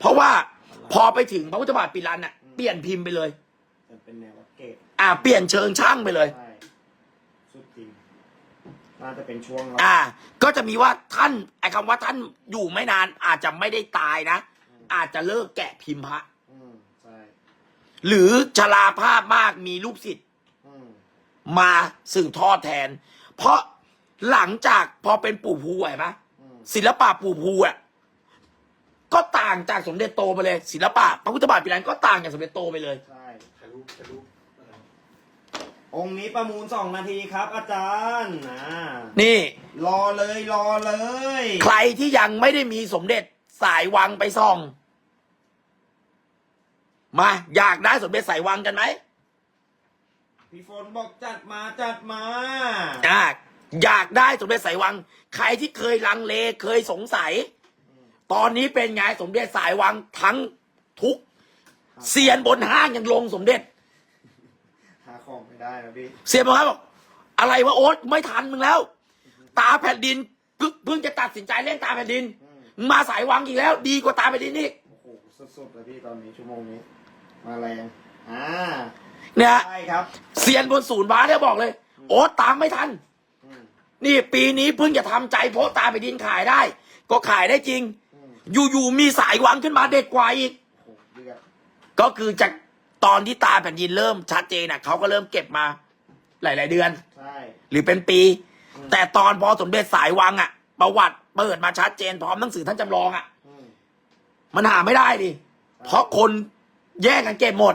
เพราะว่าพอไปถึงพระพุทธบาทปิรันอะเปลี่ยนพิมพ์ไปเลยจะเป็นแนววัดเกตอ่า เปลี่ยนเชิงช่างไปเลย ใช่สุดจริง น่าจะเป็นช่วงเราอ่า ก็จะมีว่าท่านไอ้คำว่าท่านอยู่ไม่นานอาจจะไม่ได้ตายนะ อาจจะเลิกแกะพิมพ์พระ อืมใช่หรือชราภาพมากมีลูกศิษย์อืมมาสืบทอดแทน เพราะหลังจากพอเป็นปู่ภูเห็นไหมอืมศิลปะปู่ภูอะ ก็ต่างจากสมเด็จโตไปเลย ศิลปะพระพุทธบาทปิรันก็ต่างจากสมเด็จโตไปเลย ใช่ถ่ายรูปถ่ายรูปเออองค์นี้ประมูลสองนาทีครับ อาจารย์นะนี่ รอเลยรอเลย ใครที่ยังไม่ได้มีสมเด็จสายวังไปส่อง มา อยากได้สมเด็จสายวังกันไหมพี่ฝนบอกจัดมาจัดมาอ่าอยากได้สมเด็จสายวัง ใครที่เคยลังเลเคยสงสัย ตอนนี้เป็นไงสมเด็จสายวังทั้งทุกเซียนบนห้างยังลงสมเด็จ หาของไม่ได้นะพี่เซียนบนห้างบอกอะไรวะโอ๊ตไม่ทันมึงแล้ว ตาแผ่นดินเพิ่งเพิ่งจะตัดสินใจเล่นตาแผ่นดินอืมมึงมาสายวังอีกแล้ว ดีกว่าตาแผ่นดินอีกโอ้โหสุดๆเลยพี่ตอนนี้ชั่วโมงนี้ มาแรงอ่าเนี่ยใช่ครับเซียนบนศูนย์บาสเนี่ยบอกเลย โอ๊ตตามไม่ทันอืมนี่ปีนี้เพิ่งจะทำใจโพสต์ตาแผ่นดินขายได้ ก็ขายได้จริง อืมอยู่ๆมีสายวังขึ้นมาเด็ดกว่าอีกโอ้โหเดือดก็คือจากตอนที่ตาแผ่นดินเริ่มชัดเจนน่ะเขาก็เริ่มเก็บมา หลาย ๆ เดือน ใช่ หรือเป็นปี อืม แต่ตอนพอสมเด็จสายวังอะประวัติเปิดมาชัดเจนพร้อมหนังสือท่านจำลองอะอืม มันหาไม่ได้ดิเพราะคนแย่งกันเก็บหมด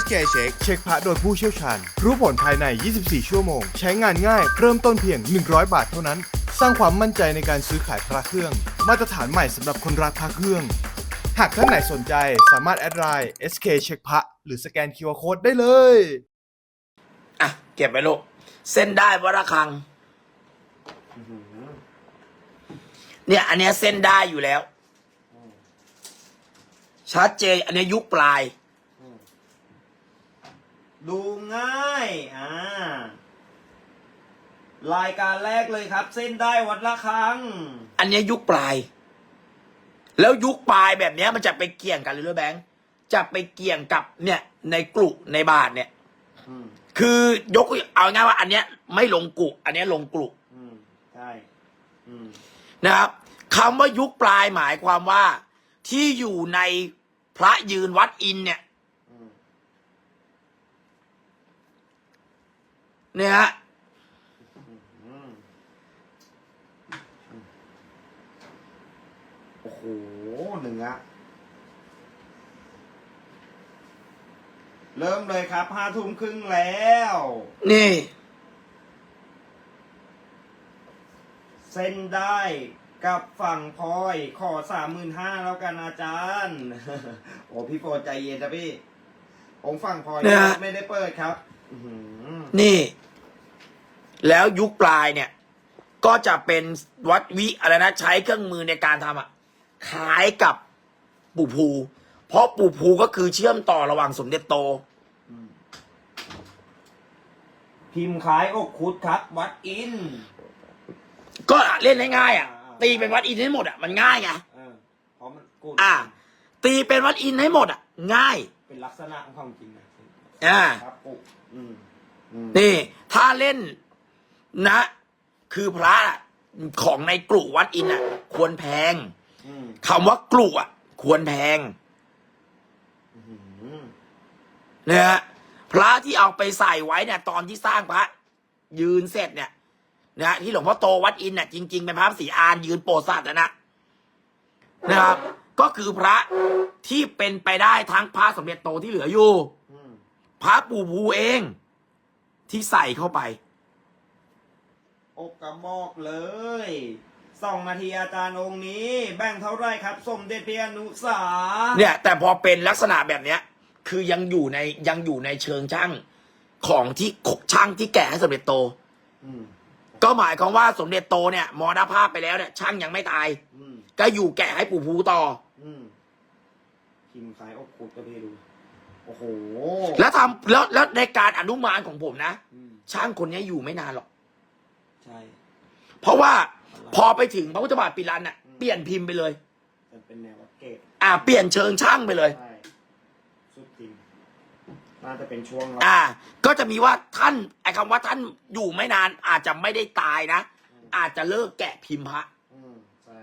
SK Check เช็คพระโดยผู้เชี่ยวชาญ รู้ผลภายใน 24 ชั่วโมง ใช้งานง่าย เริ่มต้นเพียง 100 บาทเท่านั้น สร้างความมั่นใจในการซื้อขายพระเครื่อง มาตรฐานใหม่สำหรับคนรักพระเครื่อง หากท่านไหนสนใจสามารถแอดไลน์ SK เช็คพระหรือสแกน QR Code ได้เลย อะ เก็บไปลูก เส้นได้วระฆัง เนี่ย อันเนี้ยเส้นได้อยู่แล้ว ชัดเจนอันเนี้ยยุคปลาย ดูง่ายอ่ารายการแรกเลยครับ เส้นได้วัดละครังอันเนี้ยยุคปลาย แล้วยุคปลายแบบเนี้ยมันจะไปเกี่ยงกันเลยหรือแบงค์จะไปเกี่ยงกับเนี่ย ในกลุ่ในบาทเนี่ยอืมคือยกเอาง่ายว่า อันเนี้ยไม่ลงกลุ่อันเนี้ยลงกลุ่อืมใช่อืมนะครับคำว่ายุคปลายหมายความว่าที่อยู่ในพระยืนวัดอินเนี่ย อืม เนี่ยฮะอืมโอ้โหหนึ่งอะเริ่มเลยครับห้าทุ่มครึ่งแล้ว นี่ เส้นได้กับฝั่งพลอยขอสามหมื่นห้าแล้วกันอาจารย์ โอ้พี่โปรดใจเย็นจ้ะพี่ องค์ฝั่งพลอยเนี่ย ไม่ได้เปิดครับอื้อหือ นี่ แล้วยุคปลายเนี่ย ก็จะเป็นวัดวิอะไรนะใช้เครื่องมือในการทำอะคล้ายกับปู่ภู เพราะปู่ภูก็คือเชื่อมต่อระหว่างสมเด็จโต พิมพ์คล้ายอกคุดครับ วัดอิน ก็เล่นง่ายๆอะอ่าตีเป็นวัดอินให้หมดอะมันง่ายไงเออเพราะมันกูดอ่าตีเป็นวัดอินให้หมดอะ ง่าย เป็นลักษณะของความจริงนะ อ่าครับกูอืมอืมนี่ ถ้าเล่นนะ คือพระของในกลุ่วัดอินอะ ควรแพงอืมคำว่ากลุ่อะ ควรแพงอื้อหือนะฮะพระที่เอาไปใส่ไว้เนี่ย ตอนที่สร้างพระ ยืนเสร็จเนี่ยนะฮะที่หลวงพ่อโตวัดอินเนี่ยจริงๆเป็นพระสีอานยืนโปรดสัตว์นะนะนะครับ ก็คือพระที่เป็นไปได้ทั้งพระสมเด็จโตที่เหลืออยู่อืม พระปู่ภูเอง ที่ใส่เข้าไป อกกระบอกเลยสองนาทีอาจารย์องค์นี้ แบ่งเท่าไรครับ สมเด็จพระอนุสาเนี่ย แต่พอเป็นลักษณะแบบเนี้ย คือยังอยู่ในยังอยู่ในเชิงช่างของที่ช่างที่แก่ให้สมเด็จโตอืมก็หมายความว่าสมเด็จโตเนี่ยมรณภาพไปแล้วเนี่ย ช่างยังไม่ตายอืมก็อยู่แก่ให้ปู่ภูต่ออืมพิมพ์คล้ายอกขุดก็พี่ดู โอ้โห แล้วทำแล้วแล้วในการอนุมานของผมนะ อืม ช่างคนนี้อยู่ไม่นานหรอก ใช่ เพราะว่าพอไปถึงพระพุทธบาทปิรันอะเปลี่ยนพิมพ์ไปเลย มันเป็นแนววัดเกตอ่า เปลี่ยนเชิงช่างไปเลย ใช่สุดจริง น่าจะเป็นช่วงเราอ่า ก็จะมีว่าท่านไอ้คำว่าท่านอยู่ไม่นานอาจจะไม่ได้ตายนะ อาจจะเลิกแกะพิมพ์พระ อืมใช่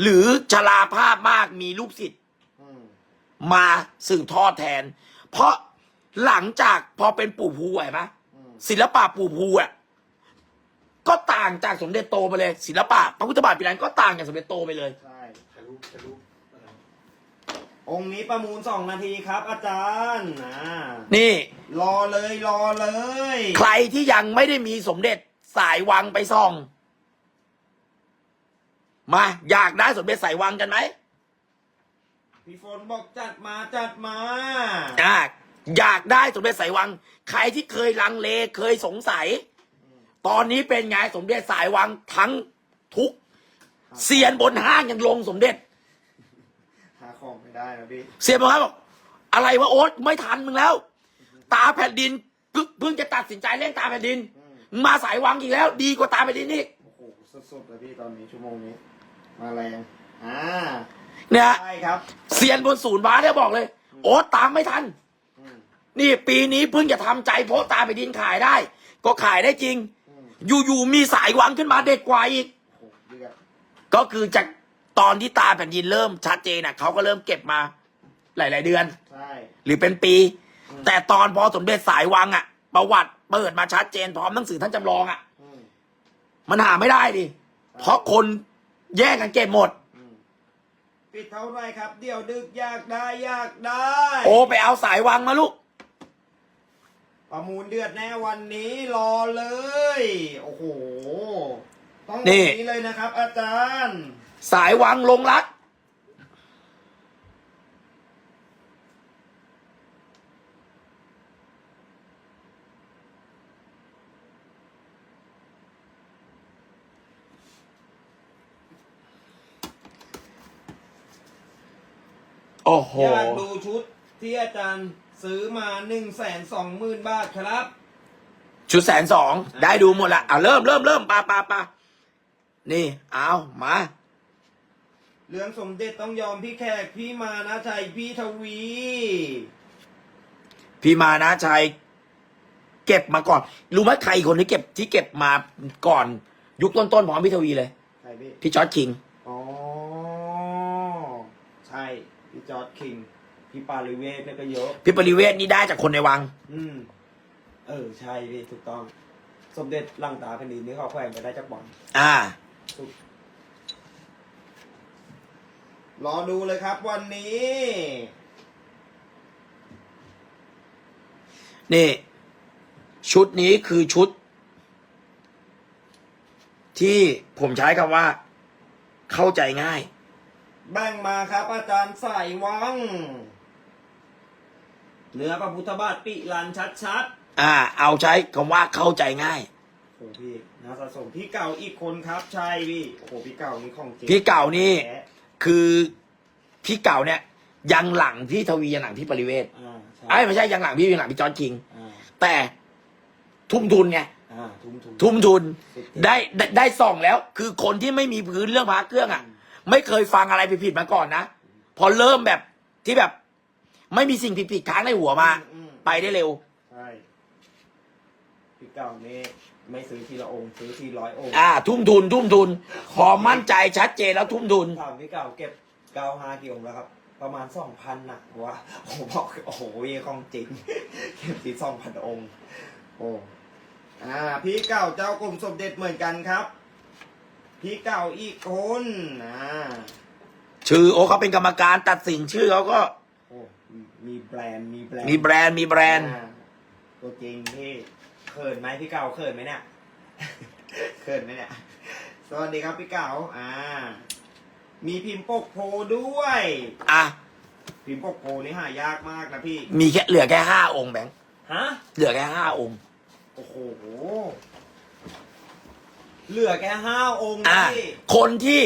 หรือชราภาพมากมีลูกศิษย์อื มมาสืบทอดแทน เพราะหลังจากพอเป็นปู่ภูเห็นไหมอืมศิลปะปู่ภูอะก็ต่างจากสมเด็จโตไปเลย ศิลปะพระพุทธบาทปิรันก็ต่างจากสมเด็จโตไปเลย ใช่ถ่ายรูปถ่ายรูปอะไรองค์นี้ประมูลสองนาทีครับ อาจารย์อ่านี่ รอเลยรอเลย ใครที่ยังไม่ได้มีสมเด็จสายวังไปส่อง มา อยากได้สมเด็จสายวังกันไหม พี่ฝนบอกจัดมาจัดมา อ่าอยากได้สมเด็จสายวัง ใครที่เคยลังเลเคยสงสัย ตอนนี้เป็นไงสมเด็จสายวังทั้งทุกเซียนบนห้างยังลงสมเด็จหาของไม่ได้นะพี่เซียนบนห้างบอกอะไรวะโอ๊ตไม่ทันมึงแล้ว ตาแผ่นดินเพิ่งเพิ่งจะตัดสินใจเล่นตาแผ่นดินอืมมึงมาสายวังอีกแล้ว ดีกว่าตาแผ่นดินนี่โอ้โหสุดๆเลยพี่ตอนนี้ชั่วโมงนี้ มาแรงอ่า เนี่ยใช่ครับ เซียนบนศูนย์บาสเนี่ยบอกเลย โอ๊ตตามไม่ทัน อืม นี่ปีนี้เพิ่งจะทำใจโพสต์ตาแผ่นดินขายได้ ก็ขายได้จริง อืม อยู่ๆมีสายวังขึ้นมาเด็ดกว่าอีก โอ้โหเดือดก็คือจากตอนที่ตาแผ่นดินเริ่มชัดเจนน่ะเขาก็เริ่มเก็บมา หลาย ๆ เดือน ใช่ หรือเป็นปี อืม แต่ตอนพอสมเด็จสายวังอะประวัติเปิดมาชัดเจนพร้อมหนังสือท่านจำลองอะอืมมันหาไม่ได้ดิเพราะคนแย่งกันเก็บหมดอืม ปิดเท่าไหรครับ เดี๋ยวดึกอยากได้อยากได้ โอไปเอาสายวังมาลูก ประมูลเดือดแน่วันนี้รอเลย โอ้โห ต้องนี่แบบนี้เลยนะครับ อาจารย์ สายวังลงรัก โอ้โห อยากดูชุดที่อาจารย์ซื้อมาหนึ่งแสนสองหมื่นบาทครับ ชุดแสนสองได้ดูหมดละอะเริ่มเริ่มเริ่มปาปาปานี่ เอามา เรื่องสมเด็จต้องยอมพี่แขกพี่มานะชัยพี่ทวี พี่มานะชัยเก็บมาก่อน รู้ไหมใครคนที่เก็บที่เก็บมาก่อน ยุคต้นๆพร้อมพี่ทวีเลย ใครพี่พี่จอร์จคิง อ๋อ ใช่ พี่จอร์ดคิง พี่ปาลิเวทเนี่ยก็เยอะ พี่ปริเวศนี่ได้จากคนในวัง อืม เออ ใช่พี่ถูกต้อง สมเด็จลังตาแผ่นดินนี่เขาแขวนไปได้จากบอลอ่ารอดูเลยครับวันนี้ นี่ ชุดนี้คือชุด ที่ผมใช้คำว่า เข้าใจง่าย แบ่งมาครับ อาจารย์ใส่วังเนื้อพระพุทธบาทปิลันชัดอ่า เอาใช้คำว่าเข้าใจง่าย ๆโอ้โหพี่น่าสะสมพี่เก่าอีกคนครับใช่พี่โอ้โหพี่เก่านี่ของจริงพี่เก่านี่ แท้คือพี่เก่าเนี่ย ยังหลังพี่ทวียังหลังพี่ปริเวศอ่าใช่ไอ้ยไม่ใช่ยังหลังพี่ยังหลังพี่จอร์จคิง อ่าแต่ทุ่มทุนไงอ่าทุ่มทุนทุ่มทุน สุดได้ได้ได้ส่องแล้ว คือคนที่ไม่มีพื้นเรื่องพระเครื่องอะ ไม่เคยฟังอะไรผิดๆมาก่อนนะ พอเริ่มแบบที่แบบ ไม่มีสิ่งผิดๆค้างในหัวมา อืมไปได้เร็ว ใช่พี่เก่านี่ไม่ซื้อทีละองค์ซื้อทีร้อยองค์อ่า ทุ่มทุน ทุ่มทุนพอมั่นใจชัดเจนแล้วทุ่มทุน ถามพี่เก่าเก็บเก้าห้ากี่องค์แล้วครับ ประมาณสองพันนะว่าโอ้โหบอกโอ้โหเยของจริง เก็บทีสองพันองค์ โอ้อ่า พี่เก่าเจ้ากรมสมเด็จเหมือนกันครับ พี่เก่าอีกคนอ่าชื่อโอ้เขาเป็นกรรมการตัดสินชื่อเขาก็ โอ้มีแบรนด์มีแบรนด์มีแบรนด์มีแบรนด์อ่าตัวจริงพี่เขินไหมพี่เก่าเขินไหมเนี่ย เขินไหมเนี่ยสวัสดีครับพี่เก่าอ่า มีพิมพ์ปกโพด้วย อะพิมพ์ปกโพนี่หายากมากนะพี่มีแค่เหลือแค่ห้าองค์แบงค์ฮะเหลือแค่ห้าองค์ โอ้โห เหลือแค่ห้าองค์นะอะพี่คนที่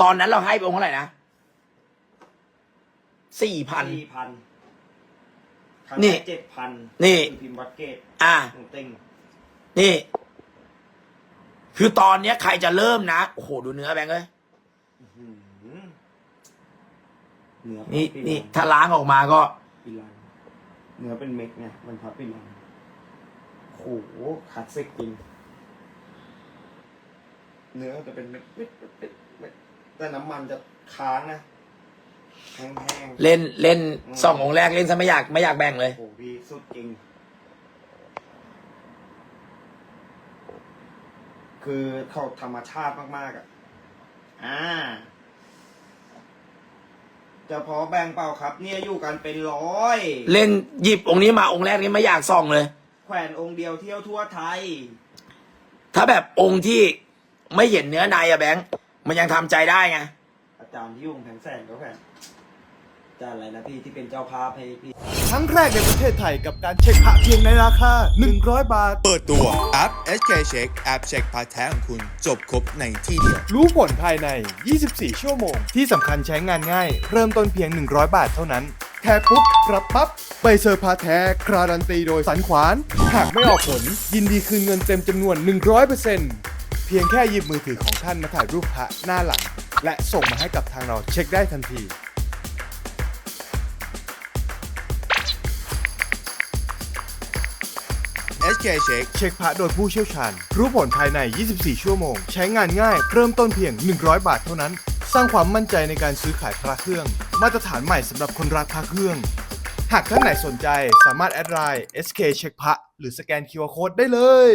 ตอนนั้นเราให้ไปองค์เท่าไหร่นะสี่พัน สี่พันนี่เจ็ดพันนี่ พิมพ์วัดเกตอะ หนึ่งเต็งนี่ คือตอนเนี้ยใครจะเริ่มนะโอ้โหดูเนื้อแบงค์เลยอื้อหือเนื้อนี่เป็นี่ปิลังถ้าล้างออกมาก็ปิลังเนื้อเป็นเม็ดไงมันพับปิลังโอ้โหคลาสสิกจริง เนื้อจะเป็นเม็ดเม็ดเม็ดเม็ดเม็ดแต่น้ำมันจะค้างนะแห้งๆ เล่นเล่นอืม สององค์แรกเล่นซะไม่อยากไม่อยากแบ่งเลย โอ้โหพี่สุดจริง คือเขาธรรมชาติมาก ๆ อะ อ่า จะพอแบ่งเปล่าครับ เนี่ยอยู่กันเป็นร้อย เล่นหยิบองค์นี้มาองค์แรกนี่ไม่อยากส่องเลย แขวนองค์เดียวเที่ยวทั่วไทย ถ้าแบบองค์ที่ ไม่เห็นเนื้อในอะแบงค์มันยังทำใจได้ไง อาจารย์ที่วงแผงแสนก็แขวนอาจารย์อะไรนะพี่ที่เป็นเจ้าภาพให้พี่ ครั้งแรกในประเทศไทยกับการเช็คพระเพียงในราคา 100 บาท เปิดตัวแอป SK Check แอปเช็คพาร์ทแท้ของคุณจบครบในที่เดียว รู้ผลภายใน 24 ชั่วโมง ที่สำคัญใช้งานง่าย เริ่มต้นเพียง 100 บาทเท่านั้น แค่ปุ๊บรับปั๊บใบเซอร์พาแท้การันตีโดยสันขวาน หากไม่ออกผล ยินดีคืนเงินเต็มจำนวน 100% เพียงแค่หยิบมือถือของท่านมาถ่ายรูปพระหน้าหลัง และส่งมาให้กับทางเราเช็คได้ทันที SK Check เช็คพระโดยผู้เชี่ยวชาญ รู้ผลภายใน 24 ชั่วโมง ใช้งานง่าย เริ่มต้นเพียง 100 บาทเท่านั้น สร้างความมั่นใจในการซื้อขายพระเครื่อง มาตรฐานใหม่สำหรับคนรักพระเครื่อง หากท่านไหนสนใจสามารถแอดไลน์ SK เช็คพระหรือสแกน QR Code ได้เลย